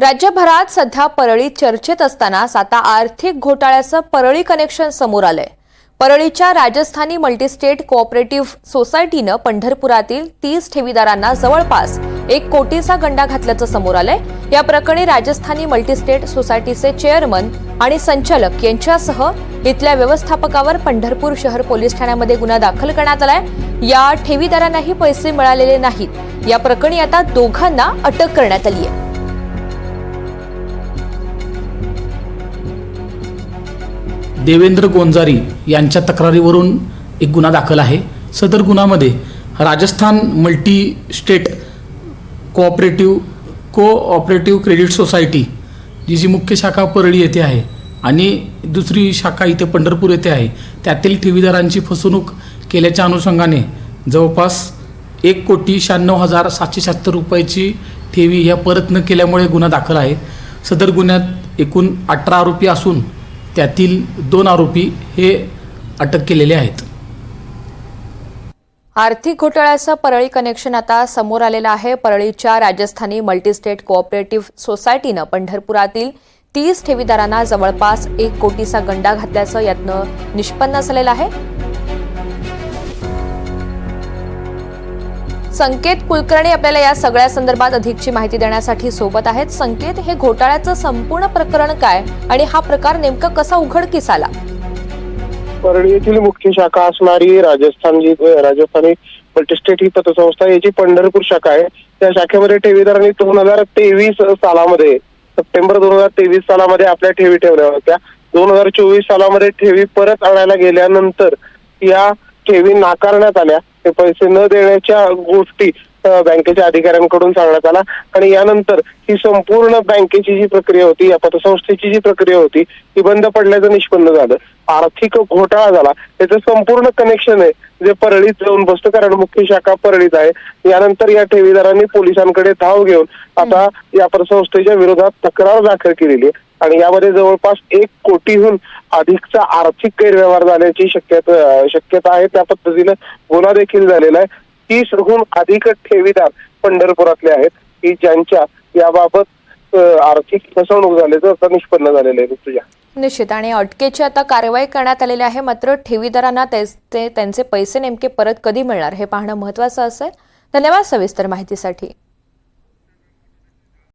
राज्यभरात सध्या परळी चर्चेत असतानाच आता आर्थिक घोटाळ्याचं परळी कनेक्शन समोर आलंय. परळीच्या राजस्थानी मल्टीस्टेट कोऑपरेटिव्ह सोसायटीनं पंढरपुरातील तीस ठेवीदारांना जवळपास एक कोटीचा गंडा घातल्याचं समोर आलंय. या प्रकरणी राजस्थानी मल्टीस्टेट सोसायटीचे चेअरमन आणि संचालक यांच्यासह इथल्या व्यवस्थापकावर पंढरपूर शहर पोलीस ठाण्यामध्ये गुन्हा दाखल करण्यात आलाय. या ठेवीदारांनाही पैसे मिळालेले नाहीत. या प्रकरणी आता दोघांना अटक करण्यात आली आहे देवेंद्र गोंजारी यांच्या तक्रारीवरून एक गुन्हा दाखल आहे. सदर गुन्हामध्ये Rajasthan multi state cooperative cooperative credit society जी जी मुख्य शाखा परळी येथे आहे आणि दुसरी शाखा इथे पंढरपूर येथे आहे त्यातील ठेवीदारांची फसवणूक केल्याच्या अनुषंगाने जवळपास एक कोटी शहाण्णव हजार सातशे शहात्तर रुपयाची ठेवी ह्या परत न केल्यामुळे गुन्हा दाखल आहे. सदर गुन्ह्यात एकूण अठरा आरोपी असून त्यातील दोन आरोपी हे अटक केलेले आहेत. आर्थिक घोटाळ्याचं परळी कनेक्शन आता समोर आलेलं आहे. परळीच्या राजस्थानी मल्टीस्टेट कोऑपरेटिव्ह सोसायटीनं पंढरपुरातील तीस ठेवीदारांना जवळपास एक कोटीचा गंडा घातल्याचं यातनं निष्पन्न झालेलं आहे. संकेत कुलकर्णी आपल्याला या सगळ्या संदर्भात अधिकची माहिती देण्यासाठी सोबत आहेत. संकेत हे घोटाळ्याचं संपूर्ण प्रकरण काय आणि हा प्रकार नेमका कसा उघडकीस आला? परळी येथील मुख्य शाखा असणारी राजस्थान जी राजस्थानी मल्टीस्टेट ही पतसंस्था याची पंढरपूर शाखा आहे. त्या शाखेमध्ये ठेवीदारांनी दोन हजार तेवीस सालामध्ये सप्टेंबर दोन हजार तेवीस सालामध्ये आपल्या ठेवी ठेवल्या होत्या. दोन हजार चोवीस सालामध्ये ठेवी परत आणायला गेल्यानंतर या ठेवी नाकारण्यात आल्या. ते पैसे न देण्याच्या गोष्टी बँकेच्या अधिकाऱ्यांकडून सांगण्यात आला. आणि यानंतर ही संपूर्ण बँकेची जी प्रक्रिया होती या पतसंस्थेची जी प्रक्रिया होती ती बंद पडल्याचं निष्पन्न झालं. आर्थिक घोटाळा झाला. त्याचं संपूर्ण कनेक्शन आहे जे परळीत जाऊन बसतं कारण मुख्य शाखा परळीत आहे. यानंतर या ठेवीदारांनी पोलिसांकडे धाव घेऊन आता या पतसंस्थेच्या विरोधात तक्रार दाखल केलेली आहे. आणि यामध्ये जवळपास एक कोटीहून अधिकचा आर्थिक गैरव्यवहार झाल्याची शक्यता शक्यता आहे. त्या पद्धतीनं गुन्हा देखील झालेला आहे. तीसहून अधिक ठेवीदार पंढरपुरातले आहेत की ज्यांच्या याबाबत आर्थिक फसवणूक झाल्याचं आता निष्पन्न झालेलं आहे तुझ्या निश्चित. आणि अटकेची आता कारवाई करण्यात आलेली आहे. मात्र ठेवीदारांना ते त्यांचे पैसे नेमके परत कधी मिळणार हे पाहणं महत्वाचं असेल. धन्यवाद सविस्तर माहितीसाठी.